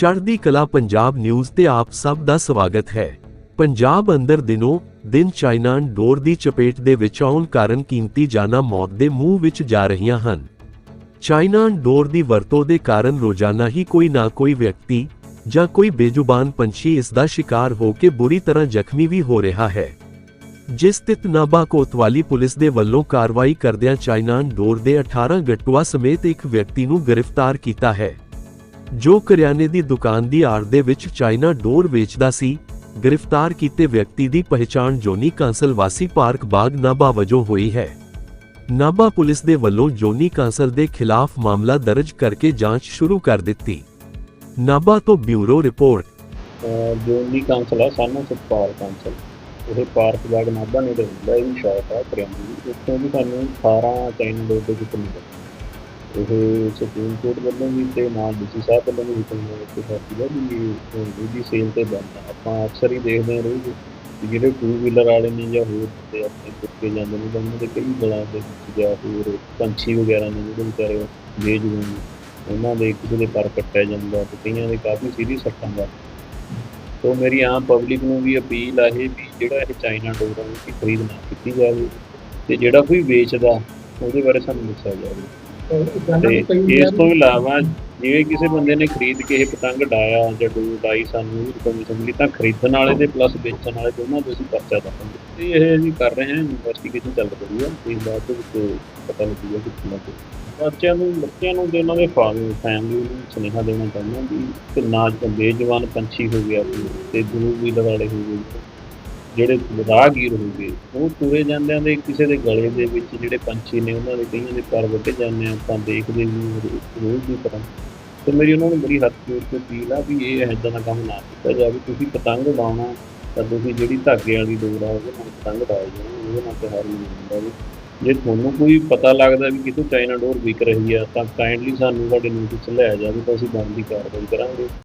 ਚੜ੍ਹਦੀ ਕਲਾ ਪੰਜਾਬ ਨਿਊਜ਼ ਤੇ ਆਪ ਸਭ ਦਾ ਸਵਾਗਤ ਹੈ। ਪੰਜਾਬ ਅੰਦਰ ਦਿਨੋਂ ਦਿਨ ਚਾਈਨਾ ਡੋਰ ਦੀ ਚਪੇਟ ਦੇ ਵਿੱਚ ਆਉਣ ਕਾਰਨ ਕੀਮਤੀ ਜਾਨਾਂ ਮੌਤ ਦੇ ਮੂੰਹ ਵਿੱਚ ਜਾ ਰਹੀਆਂ ਹਨ। ਚਾਈਨਾ ਡੋਰ ਦੀ ਵਰਤੋਂ ਦੇ ਕਾਰਨ ਰੋਜ਼ਾਨਾ ਹੀ ਕੋਈ ਨਾ ਕੋਈ ਵਿਅਕਤੀ ਜਾਂ ਕੋਈ ਬੇਜ਼ੁਬਾਨ ਪੰਛੀ ਇਸ ਦਾ ਸ਼ਿਕਾਰ ਹੋ ਕੇ ਬੁਰੀ ਤਰ੍ਹਾਂ ਜ਼ਖਮੀ ਵੀ ਹੋ ਰਿਹਾ ਹੈ। ਜਿਸ ਤਿਤ ਨਾਭਾ ਕੋਤਵਾਲੀ ਪੁਲਿਸ ਦੇ ਵੱਲੋਂ ਕਾਰਵਾਈ ਕਰਦਿਆਂ ਚਾਈਨਾ ਡੋਰ ਦੇ 18 ਗੱਟੂਆ ਸਮੇਤ ਇੱਕ ਵਿਅਕਤੀ ਨੂੰ ਗ੍ਰਿਫਤਾਰ ਕੀਤਾ ਹੈ। ਜੋ ਕਰਿਆਨੇ ਦੀ ਦੁਕਾਨ ਦੀ ਆੜ ਦੇ ਵਿੱਚ ਚਾਈਨਾ ਡੋਰ ਵੇਚਦਾ ਸੀ, ਗ੍ਰਿਫਤਾਰ ਕੀਤੇ ਵਿਅਕਤੀ ਦੀ ਪਹਿਚਾਣ ਜੋਨੀ ਕਾਂਸਲ ਵਾਸੀ ਪਾਰਕ ਬਾਗ ਨਾਭਾ ਵਜੋਂ ਹੋਈ ਹੈ। ਨਾਭਾ ਪੁਲਿਸ ਦੇ ਵੱਲੋਂ ਜੋਨੀ ਕਾਂਸਲ ਦੇ ਖਿਲਾਫ ਮਾਮਲਾ ਦਰਜ ਕਰਕੇ ਜਾਂਚ ਸ਼ੁਰੂ ਕਰ ਦਿੱਤੀ। ਨਾਭਾ ਤੋਂ ਬਿਊਰੋ ਰਿਪੋਰਟ। ਅਹ ਜੋਨੀ ਕਾਂਸਲ ਆ ਸਾਨੂੰ ਸਤਪਾਲ ਕਾਂਸਲ। ਇਹ ਪਾਰਕ ਬਾਗ ਨਾਭਾ ਨੇ ਰਹਿੰਦਾ ਇਹ ਵੀ ਸ਼ਾਪ ਆ ਕਰਿਆਨੇ ਦੀ। ਉੱਥੋਂ ਵੀ ਸਾਨੂੰ 18 ਚਾਈਨਾ ਡੋਰ ਦੇ ਕਿਤੇ ਮਿਲੇ। ਇਹ ਸੁਪਰੀਮ ਕੋਰਟ ਵੱਲੋਂ ਵੀ ਤੇ ਨਾਲ ਡੀਸੀ ਸਾਹਿਬ ਵੱਲੋਂ ਵੀ ਹੁਕਮ ਦਿੱਤੇ ਸਾਥੀ ਦਾ ਵੀ ਇਹਦੀ ਸੇਲ ਤੇ ਬੰਦ ਆਪਾਂ ਅਕਸਰ ਹੀ ਦੇਖਦੇ ਹਾਂ ਰੋਜ਼ ਜਿਹੜੇ ਟੂ ਵੀਲਰ ਵਾਲੇ ਨੇ ਜਾਂ ਹੋਰ ਤੇ ਆਪਣੇ ਕੁੱਤੇ ਜਾਂਦੇ ਨੇ ਤਾਂ ਉਹਨਾਂ ਦੇ ਕਈ ਗਲਾਂ ਦੇ ਵਿੱਚ ਜਾਂ ਹੋਰ ਪੰਛੀ ਵਗੈਰਾ ਨੇ ਜਿਹੜੇ ਵਿਚਾਰੇ ਬੇਜੂਨ ਉਹਨਾਂ ਦੇ ਕਿਸੇ ਦੇ ਪਰ ਕੱਟਿਆ ਜਾਂਦਾ ਤੇ ਕਈਆਂ ਦੇ ਕਾਫੀ ਸੀਰੀਅਸ ਸੱਟਾਂ ਦਾ। ਤੋ ਮੇਰੀ ਆਮ ਪਬਲਿਕ ਨੂੰ ਵੀ ਅਪੀਲ ਆ ਇਹ ਵੀ ਜਿਹੜਾ ਇਹ ਚਾਈਨਾ ਡੋਰ ਆ ਉਹਦੀ ਖਰੀਦ ਨਾ ਕੀਤੀ ਜਾਵੇ ਤੇ ਜਿਹੜਾ ਕੋਈ ਵੇਚਦਾ ਉਹਦੇ ਬਾਰੇ ਸਾਨੂੰ ਦੱਸਿਆ ਜਾਵੇ। ਤੇ ਇਸ ਤੋਂ ਇਲਾਵਾ ਜਿਵੇਂ ਕਿਸੇ ਬੰਦੇ ਨੇ ਖਰੀਦ ਕੇ ਇਹ ਪਤੰਗ ਡਾਇਆ ਜਾਂ ਡੋਰ ਡਾਈ ਸਾਨੂੰ ਇਨਫੋਰਮੇਸ਼ਨ ਮਿਲੀ ਤਾਂ ਖਰੀਦਣ ਵਾਲੇ ਦੇ ਪਲੱਸ ਵੇਚਣ ਵਾਲੇ ਦੋਨਾਂ ਦੇ ਅਸੀਂ ਪਰਚਾ ਦਵਾਂਗੇ। ਤੇ ਇਹ ਅਸੀਂ ਕਰ ਰਹੇ ਹਾਂ ਇਨਵੈਸਟੀਗੇਸ਼ਨ ਚੱਲ ਰਹੀ ਹੈ। ਤੇ ਇਸ ਬਾਅਦ ਦੇ ਵਿੱਚ ਪਤਾ ਲੱਗੂਗਾ ਕਿ ਕਿੰਨਾ ਕੁ ਬੱਚਿਆਂ ਨੂੰ ਬੱਚਿਆਂ ਨੂੰ ਉਹਨਾਂ ਦੇ ਫਾਦਰ ਫੈਮਿਲੀ ਨੂੰ ਸੁਨੇਹਾ ਦੇਣਾ ਚਾਹੁੰਦਾ ਵੀ ਕਿ ਨਾ ਬੇਜਵਾਨ ਪੰਛੀ ਹੋ ਗਿਆ ਕੋਈ ਤੇ ਗੁਰੂ ਵੀ ਵਾਲੇ ਹੋ ਗਏ। ਜਿਹੜੇ ਰਾਹਗੀਰ ਹੋ ਗਏ ਉਹ ਤੁਰੇ ਜਾਂਦਿਆਂ ਦੇ ਕਿਸੇ ਦੇ ਗਲੇ ਦੇ ਵਿੱਚ ਜਿਹੜੇ ਪੰਛੀ ਨੇ, ਉਹਨਾਂ ਦੇ ਕਈਆਂ ਦੇ ਪਰ ਵੱਢੇ ਜਾਂਦੇ ਆ, ਆਪਾਂ ਦੇਖਦੇ ਵੀ ਰੋ- ਰੋਜ਼ ਦੀ ਤਰ੍ਹਾਂ। ਤੇ ਮੇਰੀ ਉਹਨਾਂ ਨੂੰ ਬੜੀ ਹੱਥ ਜੋੜ ਕੇ ਅਪੀਲ ਆ ਵੀ ਇਹ ਇਦਾਂ ਦਾ ਕੰਮ ਨਾ ਕੀਤਾ ਜਾਵੇ, ਤੁਸੀਂ ਪਤੰਗ ਉਡਾਉਣਾ ਤਾਂ ਤੁਸੀਂ ਜਿਹੜੀ ਧਾਗੇ ਵਾਲੀ ਡੋਰ ਆ, ਉਹਦੇ ਨਾਲ ਪਤੰਗ ਉਡਾਏ ਜਾਣ ਉਹਦੇ ਨਾਲ ਤਿਉਹਾਰ ਮਨਾਉਂਦਾ ਵੀ ਜੇ ਤੁਹਾਨੂੰ ਕੋਈ ਪਤਾ ਲੱਗਦਾ ਵੀ ਕਿਤੋਂ ਚਾਈਨਾ ਡੋਰ ਵਿਕ ਰਹੀ ਆ, ਤਾਂ ਕਾਈਂਡਲੀ ਸਾਨੂੰ ਸਾਡੇ ਨੋਟਿਸ ਲੈ ਜਾਵੇ ਤਾਂ ਅਸੀਂ ਬੰਦ ਦੀ ਕਾਰਵਾਈ ਕਰਾਂਗੇ।